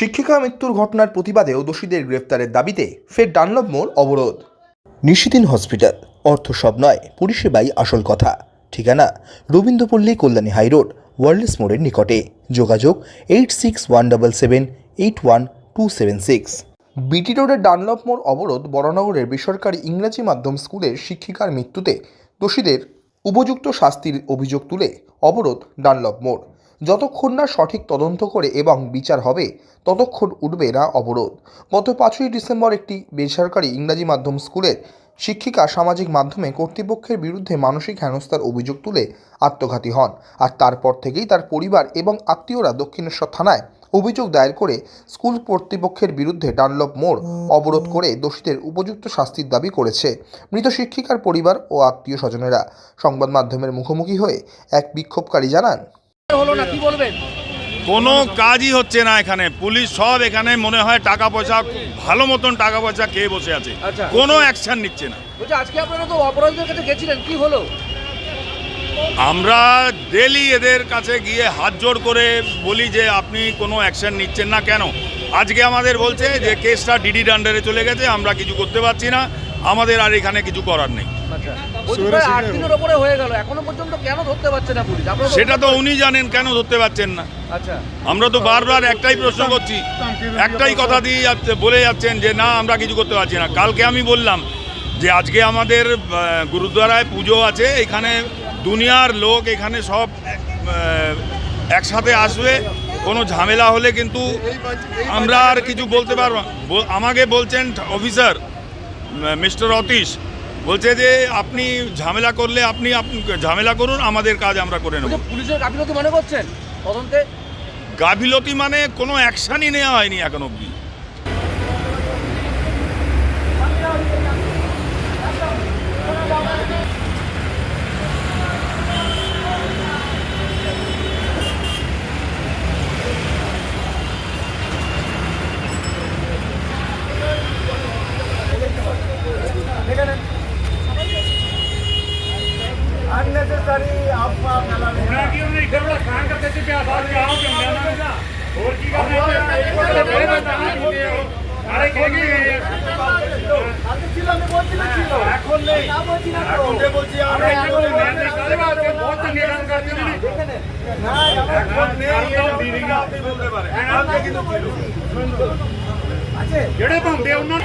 শিক্ষিকা মৃত্যুর ঘটনার প্রতিবাদে ও দোষীদের গ্রেফতারের দাবিতে ফের ডানলভ মোড় অবরোধ। নিশিদিন হসপিটাল, অর্থ সব নয়, পরিষেবাই আসল কথা। ঠিকানা, রবীন্দ্রপল্লী, কল্যাণী হাইরোড ওয়ার্ল্ডস মোড়ের নিকটে। যোগাযোগ, eight six one double seven, eight one two seven six. BT road Dunlop মোড় অবরোধ বরানগরের বেসরকারি ইংরাজি মাধ্যম স্কুলের শিক্ষিকার মৃত্যুতে দোষীদের উপযুক্ত শাস্তির অভিযোগ তুলে অবরোধ ডানলভ মোড়। যতক্ষণ না সঠিক তদন্ত করে এবং বিচার হবে, ততক্ষণ উঠবে না অবরোধ। গত পাঁচই ডিসেম্বর একটি বেসরকারি ইংরাজি মাধ্যম স্কুলের শিক্ষিকা সামাজিক মাধ্যমে কর্তৃপক্ষের বিরুদ্ধে মানসিক হেনস্থার অভিযোগ তুলে আত্মঘাতী হন আর তারপর থেকেই তার পরিবার এবং আত্মীয়রা দক্ষিণেশ্বর থানায় অভিযোগ দায়ের করে স্কুল কর্তৃপক্ষের বিরুদ্ধে ডানলপ মোড় অবরোধ করে দোষীদের উপযুক্ত শাস্তির দাবি করেছে মৃত শিক্ষিকার পরিবার ও আত্মীয় স্বজনেরা। সংবাদ মাধ্যমের মুখোমুখি হয়ে এক বিক্ষোভকারী জানান হলো না কি বলবেন? কোনো কাজই হচ্ছে না এখানে। পুলিশ সব এখানে মনে হয় টাকা পয়সা ভালো মতন টাকা পয়সা খেয়ে বসে আছে। আচ্ছা। কোনো অ্যাকশন নিচ্ছে না। আজকে আপনারা তো অপরাধীদের কাছে গেছিলেন কি হলো? আমরা ডেলি এদের কাছে গিয়ে হাত জোড় করে বলি যে আপনি কোনো অ্যাকশন নিচ্ছেন না কেন? আজকে আমাদের বলছে যে কেসটা ডিডি ডান্ডারে চলে গেছে আমরা কিছু করতে পারছি না। আমাদের আর এখানে কিছু করার নেই। আট দিনের ওপরে হয়ে গেল। এখনও পর্যন্ত কেন ধরতে পারছে না পুলিশ? আপনারা সেটা তো উনি জানেন কেন ধরতে পারছেন না? আচ্ছা। আমরা তো বারবার একটাই প্রশ্ন করছি। একটাই কথা দিয়ে যাচ্ছে বলে যাচ্ছেন যে না আমরা কিছু করতে পারছি না। কালকে আমি বললাম যে আজকে আমাদের গুরুদ্বারায় পুজো আছে। এখানে দুনিয়ার লোক এখানে সব একসাথে আসবে। কোনো ঝামেলা হলে কিন্তু আমরা আর কিছু বলতে পারব না। আমাকে বলছেন অফিসার মিস্টার অতীশ। বলছে যে আপনি ঝামেলা করলে আপনি ঝামেলা করুন আমাদের কাজ আমরা করে নেব। পুলিশের গাফিলতি মনে করছেন? তদন্তে গাফিলতি মানে কোনো অ্যাকশানই নেওয়া হয়নি এখন অবধি। अननेसेसरी आपका गला ले रहा है नहीं कर रहा खान का कैसे क्या बात क्या हो क्या जाना का और की का नहीं अरे कोगी আজকে ছিলাম আমি বলছিলাম ছিল এখন নেই না বলছি না তো ওকে বলছি আমরা এখন নেই না কালে বাদ কে বহুত নিরান করতে দিলি না এখন নেই কারণ দিদি না আপনি বলতে পারে এখন কিন্তু ছিল আচ্ছা জেড়ে বন্ধে উন্নত